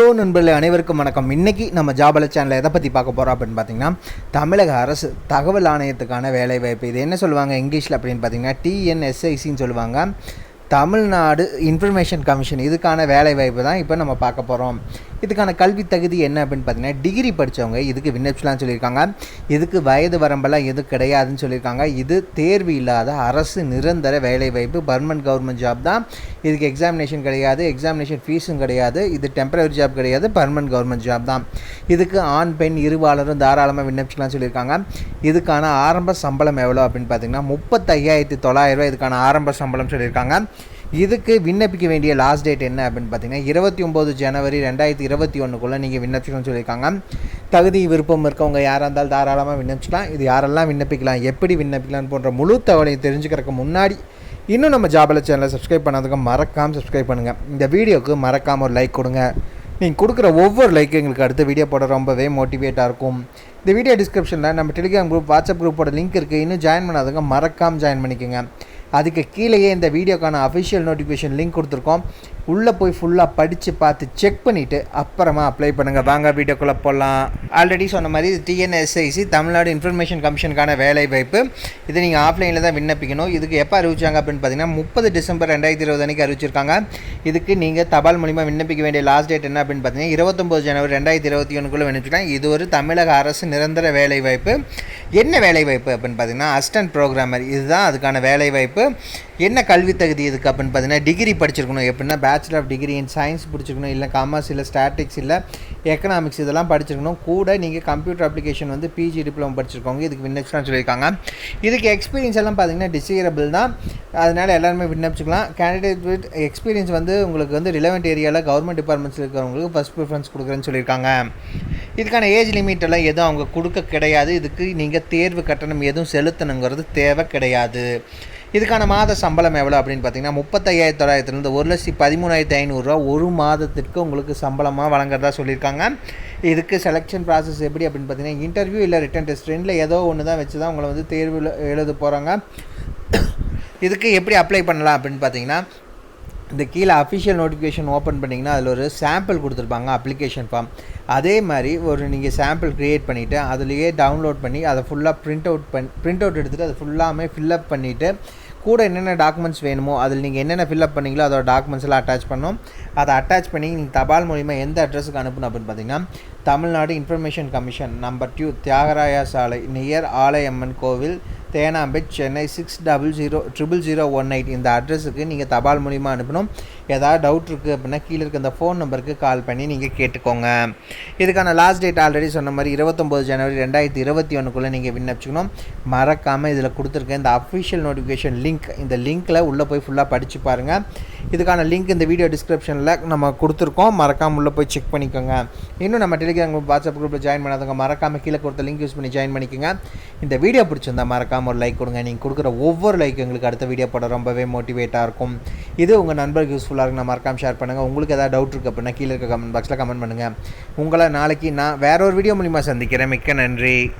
Hello நண்பர்களே அனைவருக்கும் வணக்கம். இன்னைக்கு நம்ம ஜாபல சேனலில் எதை பற்றி பார்க்க போகிறோம் அப்படின்னு பார்த்தீங்கன்னா தமிழக அரசு தகவல் ஆணையத்துக்கான வேலைவாய்ப்பு. இது என்ன சொல்லுவாங்க? இங்கிலீஷில் அப்படின்னு பார்த்தீங்கன்னா டிஎன்எஸ்ஐசின்னு சொல்லுவாங்க. தமிழ்நாடு இன்ஃபர்மேஷன் கமிஷன் இதுக்கான வேலைவாய்ப்பு தான் இப்போ நம்ம பார்க்க போகிறோம் இதுக்கான கல்வி தகுதி என்ன அப்படின்னு பார்த்தீங்கன்னா டிகிரி படித்தவங்க இதுக்கு விண்ணப்பிச்சலாம்னு சொல்லியிருக்காங்க. இதுக்கு வயது வரம்பெல்லாம் எதுவும் கிடையாதுன்னு சொல்லியிருக்காங்க. இது தேர்வு இல்லாத அரசு நிரந்தர வேலைவாய்ப்பு பர்மனன்ட் கவர்மெண்ட் ஜாப் தான். இதுக்கு எக்ஸாமினேஷன் கிடையாது எக்ஸாமினேஷன் ஃபீஸும் கிடையாது இது டெம்பரரி ஜாப் கிடையாது பர்மனன்ட் கவர்மெண்ட் ஜாப் தான். இதுக்கு ஆண் பெண் இருவாளரும் தாராளமாக விண்ணப்பிச்சலாம் சொல்லியிருக்காங்க. இதுக்கான ஆரம்ப சம்பளம் எவ்வளோ அப்படின்னு பார்த்தீங்கன்னா முப்பத்தையாயிரத்தி தொள்ளாயிரரூவா இதுக்கான ஆரம்ப சம்பளம் சொல்லியிருக்காங்க. இதுக்கு விண்ணப்பிக்க வேண்டிய லாஸ்ட் டேட் என்ன அப்படின்னு பார்த்தீங்கன்னா இருபத்தி ஒம்பது ஜனவரி ரெண்டாயிரத்தி இருபத்தி ஒன்றுக்குள்ளே நீங்கள் விண்ணப்பிக்கணும்னு சொல்லியிருக்காங்க. தகுதி விருப்பம் இருக்கவங்க யாராக இருந்தாலும் தாராளமாக விண்ணப்பிச்சிக்கலாம். இது யாரெல்லாம் விண்ணப்பிக்கலாம் எப்படி விண்ணப்பிக்கலாம் போன்ற முழு தகவலையும் தெரிஞ்சுக்கிறதுக்கு முன்னாடி இன்னும் நம்ம ஜாபல சேனலை சப்ஸ்கிரைப் பண்ணாதவங்க மறக்காமல் சப்ஸ்கிரைப் பண்ணுங்கள் இந்த வீடியோவுக்கு மறக்காமல் ஒரு லைக் கொடுங்க. நீங்கள் கொடுக்குற ஒவ்வொரு லைக்கும் எங்களுக்கு அடுத்த வீடியோ போட ரொம்பவே மோட்டிவேட்டாக இருக்கும். இந்த வீடியோ டிஸ்கிரிப்ஷனில் நம்ம டெலிகிராம் குரூப் வாட்ஸ்அப் குரூப்போட லிங்க் இருக்குது இன்னும் ஜாயின் பண்ணாதவங்க மறக்காமல் ஜாயின் பண்ணிக்கோங்க. அதுக்கு கீழேயே இந்த வீடியோக்கான அஃபிஷியல் நோட்டிஃபிகேஷன் லிங்க் கொடுத்துருக்கோம். உள்ளே போய் ஃபுல்லாக படித்து பார்த்து செக் பண்ணிவிட்டு அப்புறமா அப்ளை பண்ணுங்கள் வாங்க வீடியோக்குள்ளே போடலாம் ஆல்ரெடி சொன்ன மாதிரி இது டிஎன்எஸ்ஐசி தமிழ்நாடு இன்ஃபர்மேஷன் கமிஷனுக்கான வேலை வாய்ப்பு. இது நீங்கள் ஆஃப்லைனில் தான் விண்ணப்பிக்கணும். இதுக்கு எப்போ அறிவிச்சாங்க அப்படின்னு பார்த்தீங்கன்னா முப்பது டிசம்பர் ரெண்டாயிரத்தி இருபது அன்றைக்கி அறிவிச்சிருக்காங்க. இதுக்கு நீங்கள் தபால் மூலிமா விண்ணப்பிக்க வேண்டிய லாஸ்ட் டேட் என்ன அப்படின்னு பார்த்தீங்கன்னா இருபத்தொம்போது ஜனவரி ரெண்டாயிரத்தி இருபத்தி ஒன்றுக்குள்ளே விண்ணப்பிக்கலாம். இது ஒரு தமிழக அரசு நிரந்தர வேலை வாய்ப்பு. என்ன வேலைவாய்ப்பு அப்படின்னு பார்த்தீங்கன்னா அசிஸ்டன்ட் ப்ரோக்ராமர் இதுதான் அதுக்கான வேலைவாய்ப்பு. என்ன கல்வி தகுதி இதுக்கு அப்படின்னு பார்த்தீங்கன்னா டிகிரி படிச்சிருக்கணும். எப்படின்னா bachelor of degree in science படிச்சிருக்கணும். இல்லை காமர்ஸ் இல்லை ஸ்டாட்டிக்ஸ் இல்லை எக்கனாமிக்ஸ் இதெல்லாம் படிச்சிருக்கணும். கூட நீங்கள் கம்ப்யூட்டர் அப்ளிகேஷன் வந்து பிஜி டிப்ளமோ படிச்சிருக்கோங்க இதுக்கு விண்ணப்பிச்சுலாம் சொல்லியிருக்காங்க. இதுக்கு எக்ஸ்பீரியன்ஸ் எல்லாம் பார்த்தீங்கன்னா டிசைரபிள் தான். அதனால் எல்லாருமே விண்ணப்பிச்சுக்கலாம். கேண்டிடேட் வித் எக்ஸ்பீரியன்ஸ் வந்து உங்களுக்கு வந்து ரிலவெண்ட் ஏரியாவில் கவர்மெண்ட் டிபார்ட்மெண்ட்ஸ் இருக்கிறவங்களுக்கு ஃபஸ்ட் ப்ரிஃபரன்ஸ் கொடுக்குறேன்னு சொல்லியிருக்காங்க. இதுக்கான ஏஜ் லிமிட் எல்லாம் எதுவும் அவங்க கொடுக்க கிடையாது. இதுக்கு நீங்கள் தேர்வு கட்டணம் எதுவும் செலுத்தணுங்கிறது தேவை கிடையாது. இதுக்கான மாத சம்பளம் எவ்வளோ அப்படின்னு பார்த்தீங்கன்னா முப்பத்தையாயிரத்தி தொள்ளாயிரத்துலேருந்து ஒரு லட்சத்தி பதிமூணாயிரத்தி ஐநூறுரூவா ஒரு மாதத்திற்கு உங்களுக்கு சம்பளமாக வழங்குறதா சொல்லியிருக்காங்க. இதுக்கு செலெக்ஷன் ப்ராசஸ் எப்படி அப்படின்னு பார்த்தீங்கன்னா இன்டர்வியூ இல்லை ரிட்டன் டெஸ்ட் ரெண்டில் ஏதோ ஒன்று தான் வச்சு தான் உங்களை வந்து தேர்வில் எழுத போகிறாங்க இதுக்கு எப்படி அப்ளை பண்ணலாம் அப்படின்னு பார்த்தீங்கன்னா இந்த கீழே அஃபிஷியல் நோட்டிஃபிகேஷன் ஓப்பன் பண்ணிங்கன்னா அதில் ஒரு சாம்பிள் கொடுத்துருப்பாங்க அப்ளிகேஷன் ஃபார்ம் அதே மாதிரி ஒரு நீங்கள் சாம்பிள் க்ரியேட் பண்ணிவிட்டு அதுலேயே டவுன்லோட் பண்ணி அதை ஃபுல்லாக ப்ரிண்ட் அவுட் பண் ப்ரிண்ட் அவுட் எடுத்துகிட்டு அதை ஃபுல்லாமே ஃபில்லப் பண்ணிவிட்டு கூட என்னென்ன டாக்குமெண்ட்ஸ் வேணுமோ அதில் நீங்கள் என்னென்ன ஃபில்அப் பண்ணிங்களோ அதோட டாக்குமெண்ட்ஸ் எல்லாம் அட்டாச் பண்ணோம். அதை அட்டாச் பண்ணி நீங்கள் தபால் மூலிமா எந்த அட்ரஸுக்கு அனுப்பணும் அப்படின்னு பார்த்தீங்கன்னா Tamil Nadu information commission number two Thyagaraya சாலை நியர் ஆலயம்மன் கோவில் Teynampet Chennai six double zero triple zero one eight இந்த அட்ரஸுக்கு நீங்கள் தபால் மூலிமா அனுப்பணும். ஏதாவது டவுட் இருக்குது அப்படின்னா கீழே இருக்க இந்த ஃபோன் நம்பருக்கு கால் பண்ணி நீங்கள் கேட்டுக்கோங்க. இதுக்கான லாஸ்ட் டேட் ஆல்ரெடி சொன்ன மாதிரி இருபத்தொம்போது ஜனவரி ரெண்டாயிரத்தி இருபத்தி ஒன்றுக்குள்ளே நீங்கள் விண்ணப்பிச்சுக்கணும். மறக்காமல் இதில் கொடுத்துருக்க இந்த அஃபிஷியல் நோட்டிஃபிகேஷன் லிங்க் இந்த லிங்க்கில் உள்ளே போய் ஃபுல்லாக படித்து பாருங்கள் இதுக்கான லிங்க் இந்த வீடியோ டிஸ்கிரிப்ஷனில் நம்ம கொடுத்துருக்கோம். மறக்காமல் உள்ளே போய் செக் பண்ணிக்கோங்க. இன்னும் நம்ம டெலிகிராம் குரூப் வாட்ஸ்அப் குரூப்பில் ஜாயின் பண்ணாதவங்க மறக்காமல் கீழே கொடுத்த லிங்க் யூஸ் பண்ணி ஜாயின் பண்ணிக்கோங்க. இந்த வீடியோ பிடிச்சிருந்தா மறக்காமல் ஒரு லைக் கொடுங்க. நீங்கள் கொடுக்குற ஒவ்வொரு லைக் எங்களுக்கு அடுத்த வீடியோ போட ரொம்பவே மோட்டிவேட்டாக இருக்கும். இது உங்கள் நண்பருக்கு யூஸ்ஃபுல்லாக இருக்கும் நான் மறக்காமல் ஷேர் பண்ணுங்கள் உங்களுக்கு ஏதாவது டவுட் இருக்குது அப்படின்னா கீழே இருக்க கமெண்ட் பாக்ஸில் கமெண்ட் பண்ணுங்கள் உங்களை நாளைக்கு நான் வேற ஒரு வீடியோ மூலிமா சந்திக்கிறேன். மிக்க நன்றி.